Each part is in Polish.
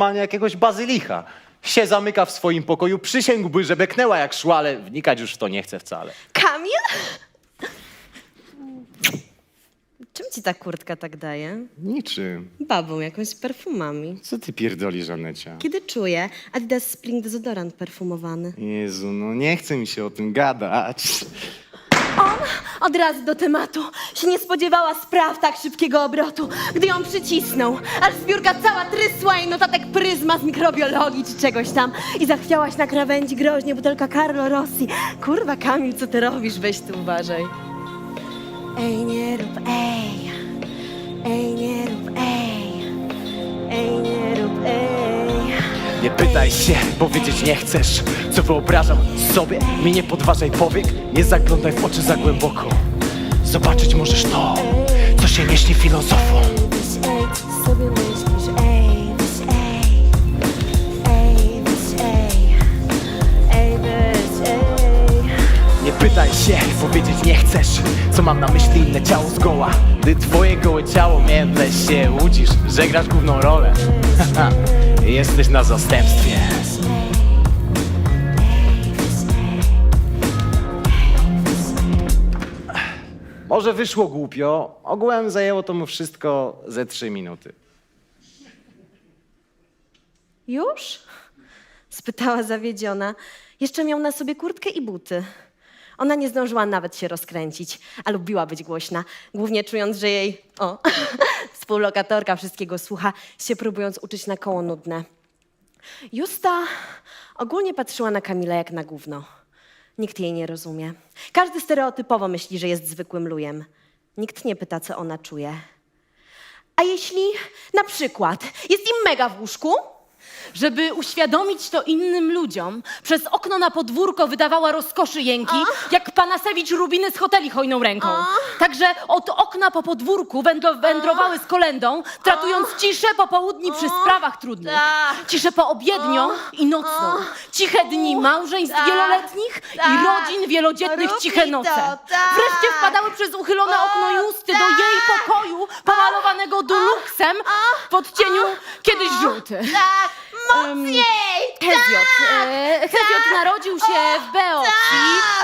normalnie jakiegoś bazylicha. Się zamyka w swoim pokoju, przysięgłby, że beknęła jak szła, ale wnikać już w to nie chce wcale. Kamil? Czym ci ta kurtka tak daje? Niczym. Babą, jakąś perfumami. Co ty pierdolisz, Anecia? Kiedy czuję, Adidas Spring dezodorant perfumowany. Jezu, no nie chce mi się o tym gadać. Od razu do tematu. Się nie spodziewała spraw tak szybkiego obrotu, gdy ją przycisnął. Aż zbiórka cała trysła i notatek pryzma z mikrobiologii czy czegoś tam. I zachwiałaś na krawędzi groźnie butelka Carlo Rossi. Kurwa, Kamil, co ty robisz? Weź tu uważaj. Ej, nie rób, ej. Ej, nie rób, ej. Ej, nie rób, ej. Nie pytaj się, bo wiedzieć nie chcesz. Co wyobrażam sobie, mi nie podważaj powiek. Nie zaglądaj w oczy za głęboko. Zobaczyć możesz to, co się nie śni filozofom. Nie pytaj się, bo wiedzieć nie chcesz. Co mam na myśli inne ciało zgoła? Gdy twoje gołe ciało międle się łudzisz Że grasz główną rolę Jesteś na zastępstwie Może wyszło głupio, ogółem zajęło to mu wszystko ze trzy minuty. Już? Spytała zawiedziona. Jeszcze miał na sobie kurtkę i buty. Ona nie zdążyła nawet się rozkręcić, a lubiła być głośna, głównie czując, że jej, o, współlokatorka wszystkiego słucha, się próbując uczyć na koło nudne. Justa ogólnie patrzyła na Kamila jak na gówno. Nikt jej nie rozumie. Każdy stereotypowo myśli, że jest zwykłym lujem. Nikt nie pyta, co ona czuje. A jeśli na przykład jest im mega w łóżku, Żeby uświadomić to innym ludziom, przez okno na podwórko wydawała rozkoszy jęki, jak Panasewicz Rubiny z hoteli hojną ręką. Także od okna po podwórku wędro, wędrowały z kolendą, tratując ciszę popołudni przy sprawach trudnych. Tak. Ciszę poobiednią i nocną. Ciche dni małżeństw Tak. wieloletnich i Tak. rodzin wielodzietnych Rób ciche mi to, noce. tak. Wreszcie wpadały przez uchylone okno Justy do jej pokoju, pomalowanego duluksem w podcieniu kiedyś żółty. tak, mocniej! Heziot. E, Heziot narodził się w Beocji.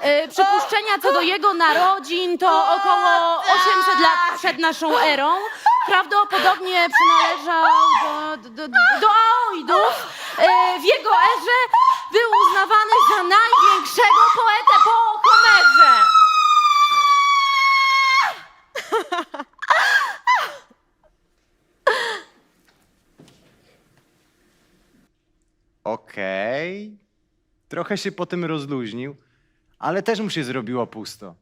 E, Przypuszczenia co do jego narodzin to około 800 lat przed naszą erą. Prawdopodobnie przynależał do, do, do, do Aoidów. E, W jego erze Trochę się po tym rozluźnił, ale też mu się zrobiło pusto.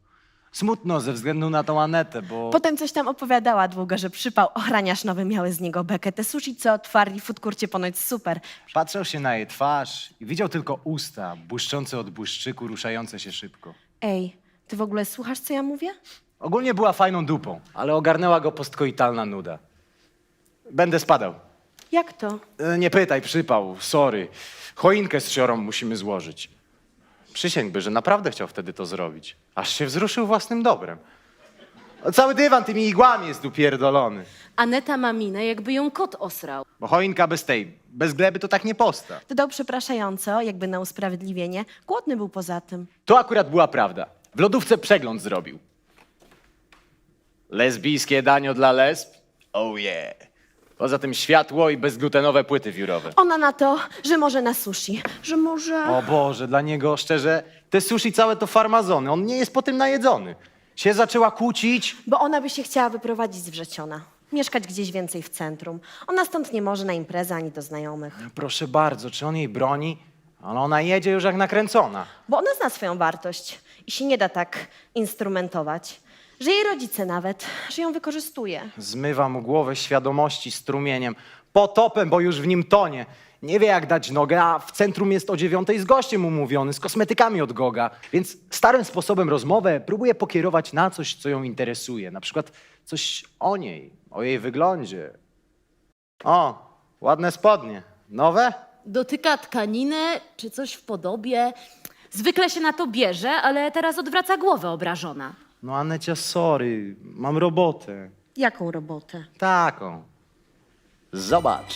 Smutno ze względu na tą Anetę, bo... Potem coś tam opowiadała długo, że przypał ochraniarz nowy miały z niego bekę. Te sushi, co otwarli w foodkurcie, ponoć super. Patrzał się na jej twarz i widział tylko usta, błyszczące od błyszczyku, ruszające się szybko. Ej, ty w ogóle słuchasz, co ja mówię? Ogólnie była fajną dupą, ale ogarnęła go postkoitalna nuda. Będę spadał. Jak to? E, Nie pytaj, przypał, sorry. Choinkę z siorą musimy złożyć. Przysięgłby, że naprawdę chciał wtedy to zrobić. Aż się wzruszył własnym dobrem. Cały dywan tymi igłami jest upierdolony. Aneta ma minę, jakby ją kot osrał. Bo choinka bez tej, bez gleby to tak nie posta. Dodał przepraszająco, jakby na usprawiedliwienie. Głodny był poza tym. To akurat była prawda. W lodówce przegląd zrobił. Lesbijskie danio dla lesb? Oh yeah. Poza tym światło i bezglutenowe płyty wiórowe. Ona na to, że może na sushi. Że może... O Boże, dla niego szczerze, te sushi całe to farmazony. On nie jest po tym najedzony. Się zaczęła kłócić. Bo ona by się chciała wyprowadzić z Wrzeciona. Mieszkać gdzieś więcej w centrum. Ona stąd nie może na imprezę ani do znajomych. Proszę bardzo, czy on jej broni? Ale ona jedzie już jak nakręcona. Bo ona zna swoją wartość i się nie da tak instrumentować. Że jej rodzice nawet, że ją wykorzystuje. Zmywa mu głowę świadomości strumieniem, potopem, bo już w nim tonie. Nie wie jak dać nogę, a w centrum jest o dziewiątej z gościem umówiony, z kosmetykami od Goga. Więc starym sposobem rozmowę próbuje pokierować na coś, co ją interesuje. Na przykład coś o niej, o jej wyglądzie. O, ładne spodnie. Nowe? Dotyka tkaniny czy coś w podobie. Zwykle się na to bierze, ale teraz odwraca głowę obrażona. No Anecia, sorry, mam robotę. Jaką robotę? Taką. Zobacz.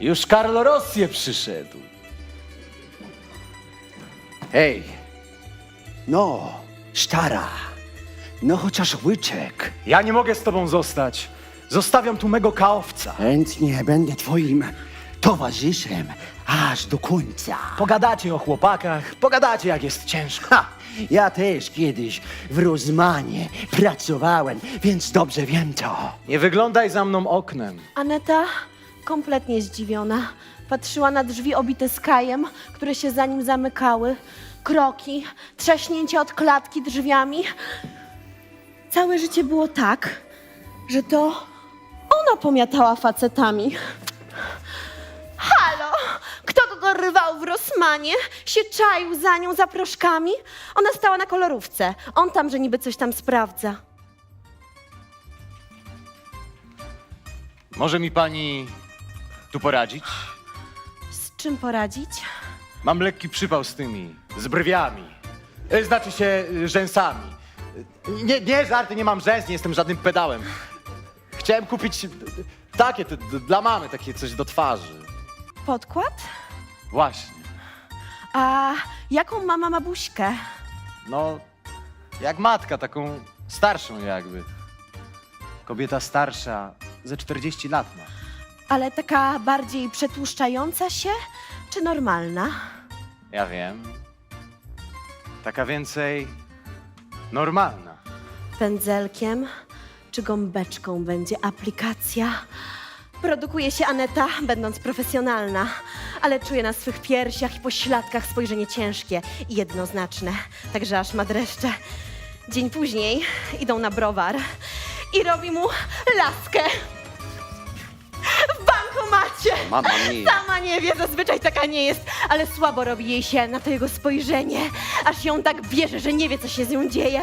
Już Carlo Rossie przyszedł. Hej, No, stara. No chociaż łyczek. ja nie mogę z tobą zostać. Zostawiam tu mego kaowca. Chętnie będę twoim towarzyszem aż do końca. Pogadacie o chłopakach, pogadacie jak jest ciężko. Ha! Ja też kiedyś w Rozmanie pracowałem, więc dobrze wiem to. Nie wyglądaj za mną oknem. Aneta, kompletnie zdziwiona, patrzyła na drzwi obite skajem, które się za nim zamykały. Kroki, trzaśnięcie od klatki drzwiami. Całe życie było tak, że to ona pomiatała facetami. Dorywał w Rosmanie? Się czaił za nią za proszkami? Ona stała na kolorówce. On tam, że niby coś tam sprawdza. Może mi pani tu poradzić? Z czym poradzić? Mam lekki przypał z tymi, z brwiami. E, Znaczy się e, rzęsami. E, Nie, nie, żarty, nie mam rzęs, nie jestem żadnym pedałem. Chciałem kupić e, takie, te, d- dla mamy, takie coś do twarzy. Podkład? Właśnie. A jaką mama ma buźkę? No, jak matka, taką starszą jakby. Kobieta starsza, ze 40 lat ma. Ale taka bardziej przetłuszczająca się, czy normalna? Ja wiem. Taka więcej normalna. Pędzelkiem czy gąbeczką będzie aplikacja? Produkuje się Aneta, będąc profesjonalna, ale czuję na swych piersiach i pośladkach spojrzenie ciężkie i jednoznaczne, także aż ma dreszcze. Dzień później idą na browar i robi mu laskę. W bankomacie! Mama mia. Sama nie wie, zazwyczaj taka nie jest, ale słabo robi jej się na to jego spojrzenie, aż ją tak bierze, że nie wie, co się z nią dzieje.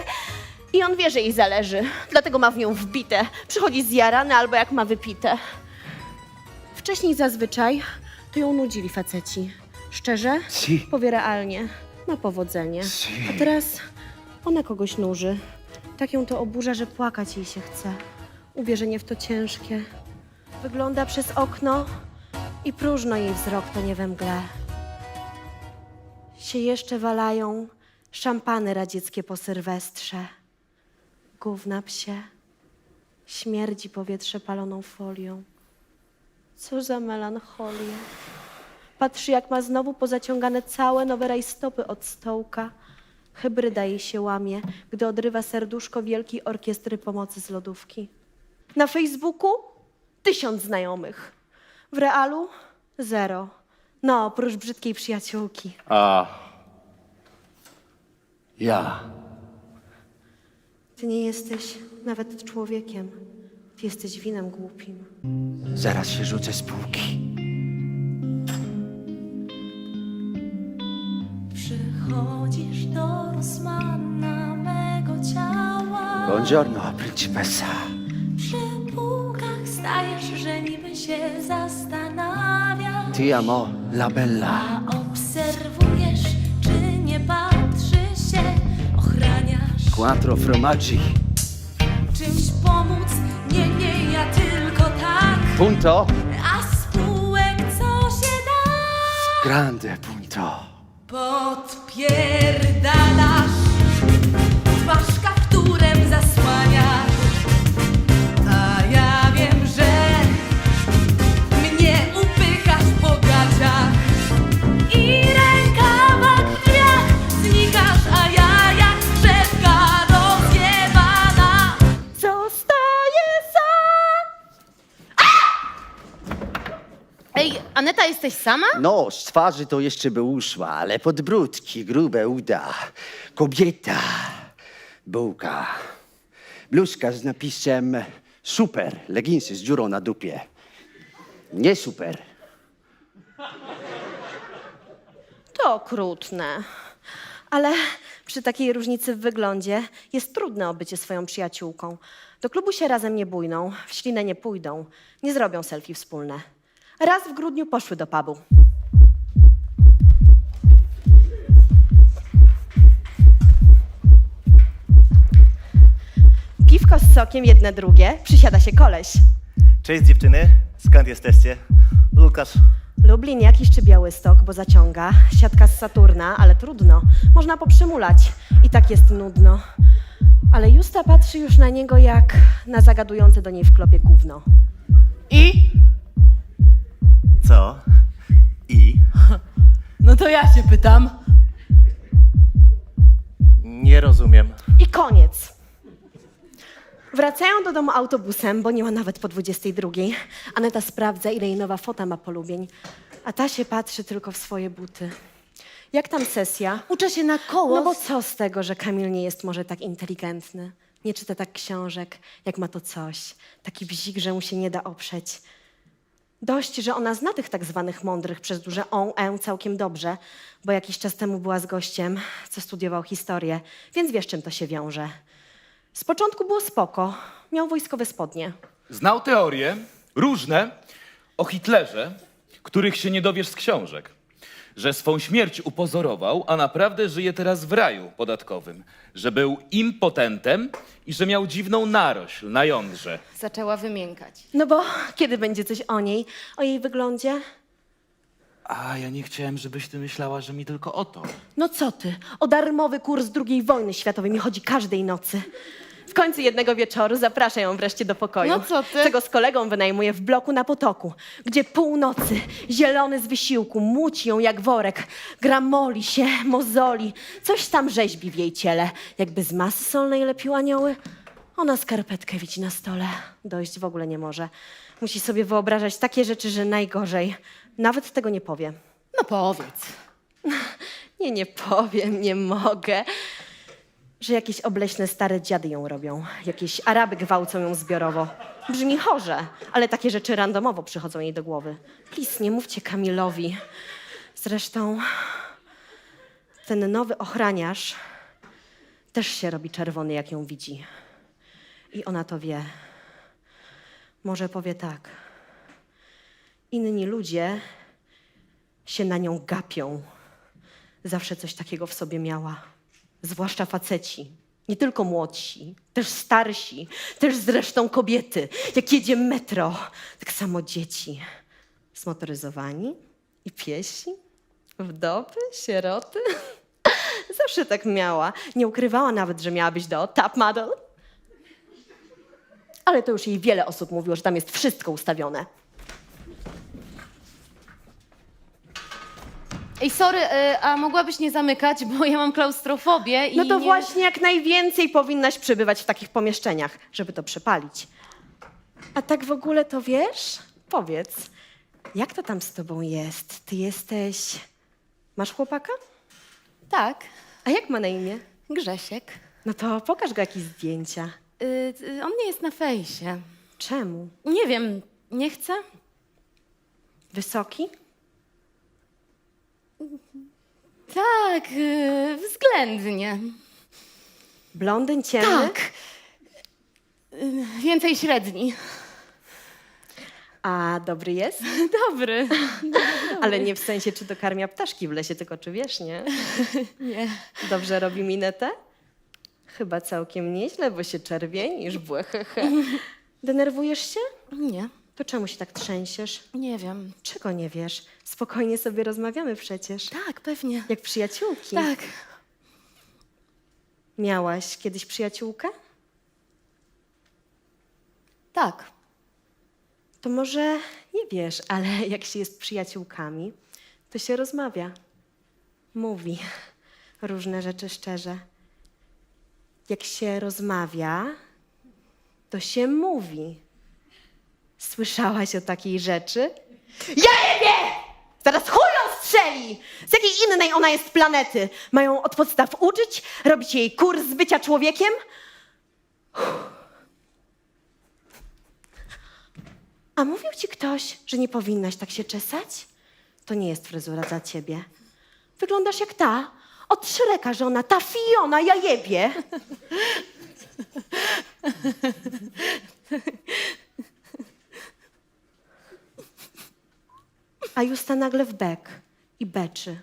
I on wie, że jej zależy, dlatego ma w nią wbite. Przychodzi zjarany albo jak ma wypite. Wcześniej zazwyczaj to ją nudzili faceci. Szczerze? Si. Powie realnie. Ma powodzenie. Si. A teraz ona kogoś nuży. Tak ją to oburza, że płakać jej się chce. Uwierzenie w to ciężkie. Wygląda przez okno i próżno jej wzrok tonie we mgle. Się jeszcze walają szampany radzieckie po sylwestrze. Gówna psie. Śmierdzi powietrze paloną folią. Co za melancholia. Patrzy, jak ma znowu pozaciągane całe nowe rajstopy od stołka. Hybryda jej się łamie, gdy odrywa serduszko wielkiej orkiestry pomocy z lodówki. Na Facebooku tysiąc znajomych. W realu zero. No, oprócz brzydkiej przyjaciółki. A. Ja. Ty nie jesteś nawet człowiekiem. Ty jesteś winem głupim. Zaraz się rzucę z półki. Przychodzisz do Rosmana mego ciała Buongiorno, principessa. Przy półkach stajesz, że niby się zastanawiasz Ti amo, la bella. A obserwujesz, czy nie patrzy się Ochraniasz Quattro formaggi. Punto. A spółek co się da Grande punto. Podpierdalasz sama? No, z twarzy to jeszcze by uszła, ale podbródki, grube uda. Kobieta. Bułka. Bluzka z napisem super. Leginsy z dziurą na dupie. Nie super. To okrutne. Ale przy takiej różnicy w wyglądzie jest trudne o bycie swoją przyjaciółką. Do klubu się razem nie bujną, w ślinę nie pójdą, nie zrobią selfie wspólne. Raz w grudniu poszły do pubu. Piwko z sokiem jedne drugie, przysiada się koleś. Cześć dziewczyny, skąd jesteście? Lukasz, Lublin jakiś czy Białystok, bo zaciąga. Siatka z Saturna, ale trudno. Można poprzymulać. I tak jest nudno. Ale Justa patrzy już na niego jak na zagadujące do niej w klopie gówno. I? No to ja się pytam. Nie rozumiem. I koniec. Wracają do domu autobusem, bo nie ma nawet po 22. Aneta sprawdza, ile jej nowa fota ma polubień, a ta się patrzy tylko w swoje buty. Jak tam sesja? Uczę się na koło. No bo co z tego, że Kamil nie jest może tak inteligentny? Nie czyta tak książek, jak ma to coś. Taki bzik, że mu się nie da oprzeć. Dość, że ona zna tych tak zwanych mądrych przez duże on, e całkiem dobrze, bo jakiś czas temu była z gościem, co studiował historię, więc wiesz, czym to się wiąże. Z początku było spoko. Miał wojskowe spodnie. Znał teorie, różne, o Hitlerze, których się nie dowiesz z książek. Że swą śmierć upozorował, a naprawdę żyje teraz w raju podatkowym. Że był impotentem i że miał dziwną narośl na jądrze. Zaczęła wymiękać. No bo kiedy będzie coś o niej, o jej wyglądzie? A ja nie chciałem, żebyś ty myślała, że mi tylko o to. No co ty? O darmowy kurs II wojny światowej mi chodzi każdej nocy. W końcu jednego wieczoru zapraszam ją wreszcie do pokoju. No co ty? Czego z kolegą wynajmuję w bloku na potoku, gdzie północy, zielony z wysiłku, muci ją jak worek, gramoli się, mozoli, coś tam rzeźbi w jej ciele, jakby z masy solnej lepił anioły. Ona skarpetkę widzi na stole, dojść w ogóle nie może. Musi sobie wyobrażać takie rzeczy, że najgorzej. Nawet tego nie powie. No powiedz. Nie, nie powiem, nie mogę. Że jakieś obleśne stare dziady ją robią. Jakieś Araby gwałcą ją zbiorowo. Brzmi chorze, ale takie rzeczy randomowo przychodzą jej do głowy. Please, nie mówcie Kamilowi. Zresztą ten nowy ochraniarz też się robi czerwony, jak ją widzi. I ona to wie. Może powie tak. Inni ludzie się na nią gapią zawsze coś takiego w sobie miała. Zwłaszcza faceci. Nie tylko młodsi, też starsi, też zresztą kobiety. Jak jedzie metro, tak samo dzieci. Zmotoryzowani i piesi, wdowy, sieroty. Zawsze tak miała. Nie ukrywała nawet, że miała być do top model. Ale to już jej wiele osób mówiło, że tam jest wszystko ustawione. Ej, sorry, y, a mogłabyś nie zamykać, bo ja mam klaustrofobię i No to nie... właśnie jak najwięcej powinnaś przebywać w takich pomieszczeniach, żeby to przepalić. A tak w ogóle to wiesz? Powiedz, jak to tam z tobą jest? Ty jesteś. Masz chłopaka? Tak, A jak ma na imię? Grzesiek. No to pokaż go jakieś zdjęcia. Y, y, on nie jest na fejsie. Czemu? Nie wiem, nie chce? Wysoki? Tak, y, względnie. Blondyn, ciemny? Tak. Y, Więcej średni. A dobry jest? Dobry. Ale nie w sensie, czy dokarmia ptaszki w lesie, tylko czy wiesz, nie? Nie. Dobrze robi minetę? Chyba całkiem nieźle, bo się czerwienisz, błehehe. Denerwujesz się? Nie, To czemu się tak trzęsiesz? nie wiem. Czego nie wiesz? Spokojnie sobie rozmawiamy przecież. Tak, pewnie. Jak przyjaciółki. Tak. Miałaś kiedyś przyjaciółkę? Tak. To może nie wiesz, ale jak się jest przyjaciółkami, to się rozmawia. Mówi różne rzeczy szczerze. Jak się rozmawia, to się mówi. Słyszałaś o takiej rzeczy? Ja wiem! Zaraz chuj ją strzeli! Z jakiej innej ona jest planety? Mają od podstaw uczyć? Robić jej kurs bycia człowiekiem? A mówił ci ktoś, że nie powinnaś tak się czesać? To nie jest fryzura dla ciebie. Wyglądasz jak ta od Szreka żona, ta Fiona, ja jebie. a Justa nagle w bek i beczy.